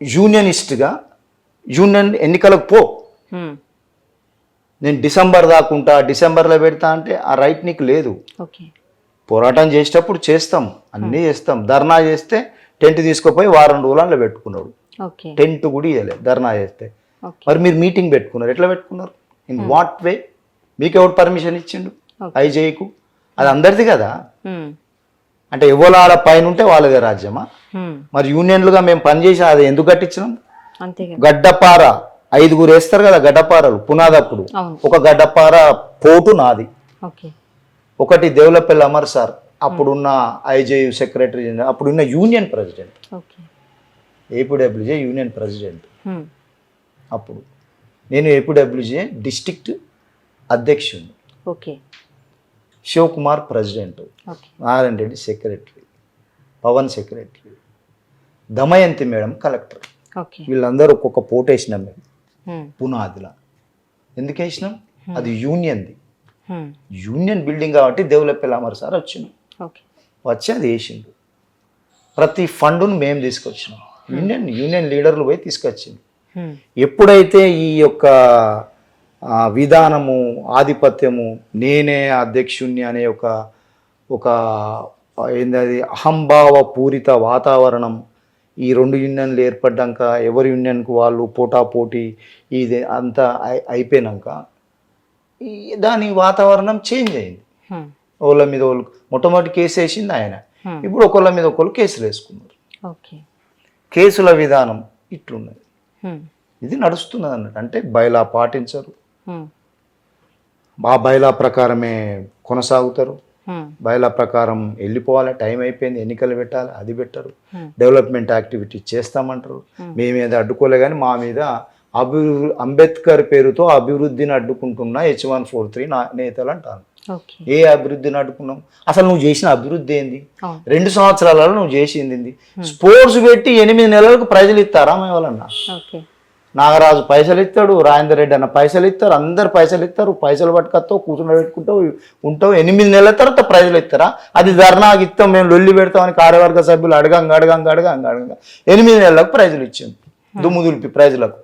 యూనియనిస్ట్గా union ఎన్నికలకు పో. నేను డిసెంబర్ దాకుంటా డిసెంబర్లో పెడతా అంటే ఆ రైట్ నీకు లేదు. పోరాటం చేసేటప్పుడు చేస్తాం అన్నీ చేస్తాం. ధర్నా చేస్తే టెంట్ తీసుకుపోయి వారం రోజులలో పెట్టుకున్నాడు. టెంట్ కూడా ఇవ్వలే ధర్నా చేస్తే. మరి మీరు మీటింగ్ పెట్టుకున్నారు ఎట్లా పెట్టుకున్నారు? In what way? మీకు ఎవరు పర్మిషన్ ఇచ్చిండు. ఐజేకు అది అందరిది కదా. అంటే ఎవరు పైన ఉంటే వాళ్ళదే రాజ్యమా? మరి యూనియన్లుగా మేము పనిచేసి అది ఎందుకు కట్టించినాం? గడ్డపార. ఐదుగురు వేస్తారు కదా గడ్డపారలు పునాదప్పుడు. ఒక గడ్డపార పోటు నాది. ఓకే. ఒకటి దేవులపల్లి అమర్ సార్ అప్పుడున్న ఐజేయు సెక్రటరీ జనరల్ అప్పుడున్న union president. Okay. APWJ union president. అప్పుడు నేను ఏపీడబ్ల్యూజే డిస్ట్రిక్ట్ అధ్యక్షుడిని okay. Shivakumar president Narayana Reddy secretary Pavan secretary Damayanti madam collector. వీళ్ళందరూ ఒక్కొక్క పోటు వేసినాం మేము. పునాదిలా. ఎందుకు వేసినాం? అది యూనియన్ది. యూనియన్ బిల్డింగ్ కాబట్టి దేవులపల్లి అమర్ సార్ వచ్చిండు. ఓకే. వచ్చి అది వేసిండు. ప్రతి ఫండును మేము తీసుకొచ్చినాం. యూనియన్ యూనియన్ లీడర్లు పోయి తీసుకొచ్చింది ఎప్పుడైతే ఈ యొక్క విధానము ఆధిపత్యము నేనే అధ్యక్షుణ్ణి అనే ఒక ఒక ఏందది అహంభావ పూరిత వాతావరణం ఈ రెండు యూనియన్లు ఏర్పడ్డాక ఎవరి యూనియన్కు వాళ్ళు పోటా పోటీ ఇది అంతా అయి- అయిపోయినాక ఈ దాని వాతావరణం చేంజ్ అయింది. ఒకళ్ళ మీద వాళ్ళు మొట్టమొదటి కేసు వేసింది ఆయన. ఇప్పుడు ఒకళ్ళ మీద ఒకళ్ళు కేసులు వేసుకున్నారు. ఓకే. కేసుల విధానం ఇట్లున్నది. ఇది నడుస్తున్నది అన్నట్టు అంటే బయలా పాటించరు. ఆ బయలా ప్రకారమే కొనసాగుతారు. బయలా ప్రకారం వెళ్ళిపోవాలి టైం అయిపోయింది ఎన్నికలు పెట్టాలి అది పెట్టరు. Development activity చేస్తామంటారు. మీ మీద అడ్డుకోలే కానీ మా మీద అభివృద్ధి అంబేద్కర్ పేరుతో అభివృద్ధిని అడ్డుకుంటున్న హెచ్ వన్ ఫోర్ త్రీ నా నేతలు అంటాను ఏ అభివృద్ధిని అడ్డుకున్నావు అసలు నువ్వు చేసిన అభివృద్ధి ఏంది? రెండు సంవత్సరాలలో నువ్వు చేసింది స్పోర్ట్స్ పెట్టి ఎనిమిది నెలలకు ప్రజలు ఇస్తారా మేవాలన్నా నాగరాజు పైసలు ఇస్తాడు రాజేందర్ రెడ్డి అన్న పైసలు ఇస్తారు అందరు పైసలు ఇస్తారు పైసలు పట్టుకొస్తావు కూర్చుని పెట్టుకుంటావు ఉంటావు. ఎనిమిది నెలల తర్వాత ప్రజలు ఇస్తారా? అది ధర్నాకి ఇస్తాం మేము లొల్లి పెడతామని కార్యవర్గ సభ్యులు అడగంగా అడగంగా అడగంగా అడగంగా. ఎనిమిది నెలలకు ప్రైజులు ఇచ్చింది దుమ్ము దులిపి ప్రజలకు.